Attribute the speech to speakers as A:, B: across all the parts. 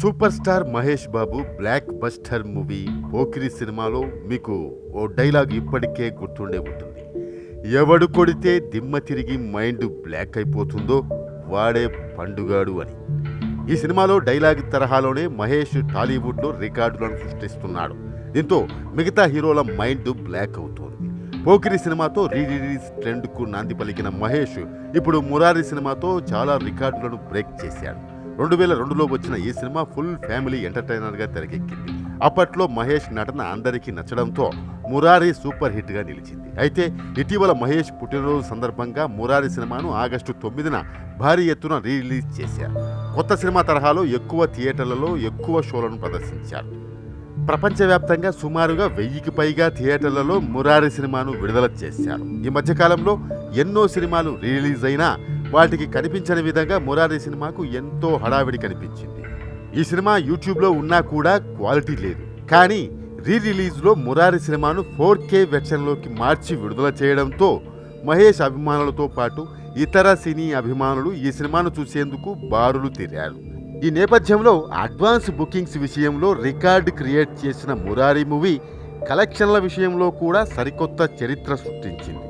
A: Super star Mahesh Babu blockbuster movie Pokiri సినిమాలో మీకు ఓ dialogue ఇప్పటికే గుర్తుండే ఉంటుంది. ఎవడు కొడితే దిమ్మ తిరిగి మైండ్ బ్లాక్ అయిపోతుందో వాడే పండుగాడు అని. ఈ సినిమాలో డైలాగ్ తరహాలోనే మహేష్ టాలీవుడ్లో రికార్డులను సృష్టిస్తున్నాడు. దీంతో మిగతా హీరోల మైండ్ బ్లాక్ అవుతోంది. పోకిరి సినిమాతో రీ రిలీజ్ ట్రెండ్కు నాంది పలికిన మహేష్ ఇప్పుడు మురారి సినిమాతో చాలా రికార్డులను బ్రేక్ చేశాడు. రెండు వేల రెండులో వచ్చిన ఈ సినిమా ఫుల్ ఫ్యామిలీ ఎంటర్టైనర్గా తెరకెక్కింది. అప్పట్లో మహేష్ నటన అందరికీ నచ్చడంతో మురారి సూపర్ హిట్గా నిలిచింది. అయితే ఇటీవల మహేష్ పుట్టినరోజు సందర్భంగా మురారి సినిమాను ఆగస్టు తొమ్మిదిన భారీ ఎత్తున రిలీజ్ చేశారు. కొత్త సినిమా తరహాలో ఎక్కువ థియేటర్లలో ఎక్కువ షోలను ప్రదర్శించారు. ప్రపంచవ్యాప్తంగా సుమారుగా వెయ్యికి పైగా థియేటర్లలో మురారి సినిమాను విడుదల చేశారు. ఈ మధ్యకాలంలో ఎన్నో సినిమాలు రిలీజ్ అయినా వాటికి కనిపించని విధంగా మురారి సినిమాకు ఎంతో హడావిడి కనిపించింది. ఈ సినిమా యూట్యూబ్లో ఉన్నా కూడా క్వాలిటీ లేదు. కానీ రీ రిలీజ్లో మురారి సినిమాను ఫోర్ కే వెర్షన్లోకి మార్చి విడుదల చేయడంతో మహేష్ అభిమానులతో పాటు ఇతర సినీ అభిమానులు ఈ సినిమాను చూసేందుకు బారులు తీరారు. ఈ నేపథ్యంలో అడ్వాన్స్ బుకింగ్స్ విషయంలో రికార్డు క్రియేట్ చేసిన మురారి మూవీ కలెక్షన్ల విషయంలో కూడా సరికొత్త చరిత్ర సృష్టించింది.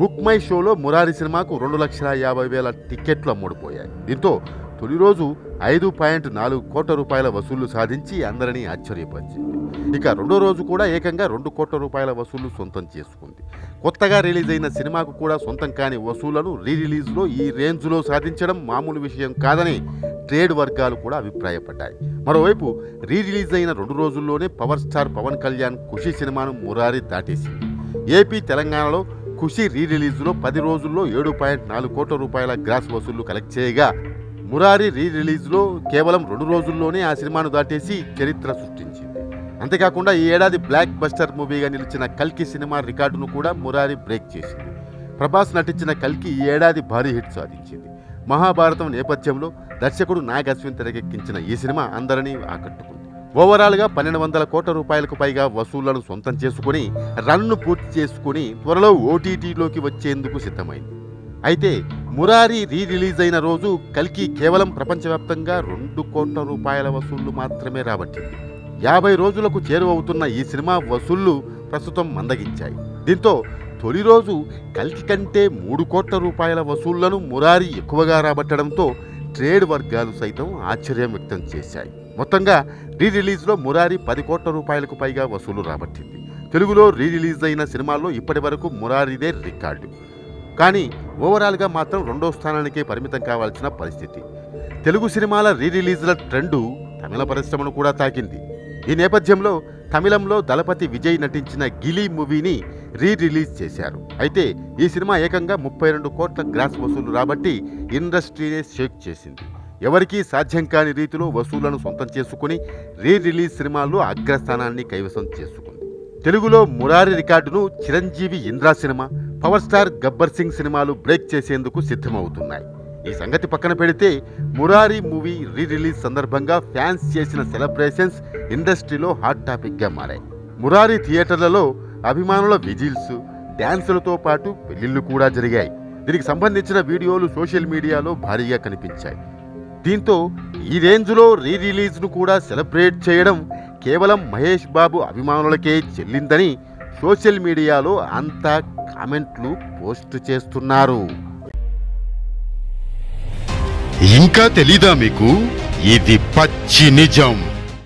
A: బుక్ మై షోలో మురారి సినిమాకు రెండు లక్షల యాభై వేల టికెట్లు అమ్ముడుపోయాయి. దీంతో తొలి రోజు ఐదు పాయింట్ నాలుగు కోట్ల రూపాయల వసూళ్ళు సాధించి అందరినీ ఆశ్చర్యపరిచింది. ఇక రెండో రోజు కూడా ఏకంగా రెండు కోట్ల రూపాయల వసూళ్ళు సొంతం చేసుకుంది. కొత్తగా రిలీజ్ అయిన సినిమాకు కూడా సొంతం కాని వసూళ్ళను రీ రిలీజ్లో ఈ రేంజ్లో సాధించడం మామూలు విషయం కాదని ట్రేడ్ వర్గాలు కూడా అభిప్రాయపడ్డాయి. మరోవైపు రీ రిలీజ్ అయిన రెండు రోజుల్లోనే పవర్ స్టార్ పవన్ కళ్యాణ్ ఖుషి సినిమాను మురారి దాటేసింది. ఏపీ తెలంగాణలో ఖుషి రీ రిలీజ్లో పది రోజుల్లో ఏడు పాయింట్ నాలుగు కోట్ల రూపాయల గ్రాస్ వసూళ్ళు కలెక్ట్ చేయగా మురారి రీ రిలీజ్లో కేవలం రెండు రోజుల్లోనే ఆ సినిమాను దాటేసి చరిత్ర సృష్టించింది. అంతేకాకుండా ఈ ఏడాది బ్లాక్ బస్టర్ మూవీగా నిలిచిన కల్కి సినిమా రికార్డును కూడా మురారి బ్రేక్ చేసింది. ప్రభాస్ నటించిన కల్కి ఈ ఏడాది భారీ హిట్ సాధించింది. మహాభారతం నేపథ్యంలో దర్శకుడు నాగ్ అశ్విన్ తెరకెక్కించిన ఈ సినిమా అందరినీ ఆకట్టుకుంది. ఓవరాల్గా పన్నెండు వందల కోట్ల రూపాయలకు పైగా వసూళ్ళను సొంతం చేసుకుని రన్ను పూర్తి చేసుకుని త్వరలో ఓటీటీలోకి వచ్చేందుకు సిద్ధమైంది. అయితే మురారి రీ రిలీజ్ అయిన రోజు కల్కి కేవలం ప్రపంచవ్యాప్తంగా రెండు కోట్ల రూపాయల వసూళ్ళు మాత్రమే రాబట్టింది. యాభై రోజులకు చేరువవుతున్న ఈ సినిమా వసూళ్ళు ప్రస్తుతం మందగించాయి. దీంతో తొలి రోజు కల్కి కంటే మూడు కోట్ల రూపాయల వసూళ్ళను మురారి ఎక్కువగా రాబట్టడంతో ట్రేడ్ వర్గాలు సైతం ఆశ్చర్యం వ్యక్తం చేశాయి. మొత్తంగా రీ రిలీజ్లో మురారి పది కోట్ల రూపాయలకు పైగా వసూలు రాబట్టింది. తెలుగులో రీ రిలీజ్ అయిన సినిమాల్లో ఇప్పటి వరకు మురారిదే రికార్డు. కానీ ఓవరాల్గా మాత్రం రెండో స్థానానికే పరిమితం కావాల్సిన పరిస్థితి. తెలుగు సినిమాల రీ రిలీజ్ల ట్రెండు తమిళ పరిశ్రమను కూడా తాకింది. ఈ నేపథ్యంలో తమిళంలో దళపతి విజయ్ నటించిన గిలీ మూవీని రీ రిలీజ్ చేశారు. అయితే ఈ సినిమా ఏకంగా ముప్పై రెండు కోట్ల గ్రాస్ వసూలు రాబట్టి ఇండస్ట్రీనే షేక్ చేసింది. ఎవరికీ సాధ్యం కాని రీతిలో వసూళ్ళను సొంతం చేసుకుని రీ రిలీజ్ సినిమాల్లో అగ్రస్థానాన్ని కైవసం చేసుకుంది. తెలుగులో మురారి రికార్డును Chiranjeevi Indra cinema power star Gabbar Singh సినిమాలు బ్రేక్ చేసేందుకు సిద్ధమవుతున్నాయి. ఈ సంగతి పక్కన పెడితే మురారి మూవీ రీ రిలీజ్ సందర్భంగా ఫ్యాన్స్ చేసిన సెలబ్రేషన్స్ ఇండస్ట్రీలో హాట్ టాపిక్గా మారాయి. మురారి థియేటర్లలో అభిమానుల విజిల్స్ డ్యాన్సులతో పాటు పెళ్ళిళ్ళు కూడా జరిగాయి. దీనికి సంబంధించిన వీడియోలు సోషల్ మీడియాలో భారీగా కనిపించాయి. దీంతో ఈ రేంజ్లో రీ రిలీజ్ను కూడా సెలబ్రేట్ చేయడం కేవలం మహేష్ బాబు అభిమానులకే చెల్లిందని సోషల్ మీడియాలో అంతా కామెంట్లు పోస్ట్ చేస్తున్నారు. ఇంకా తెలీదా మీకు? ఇది పచ్చి నిజం.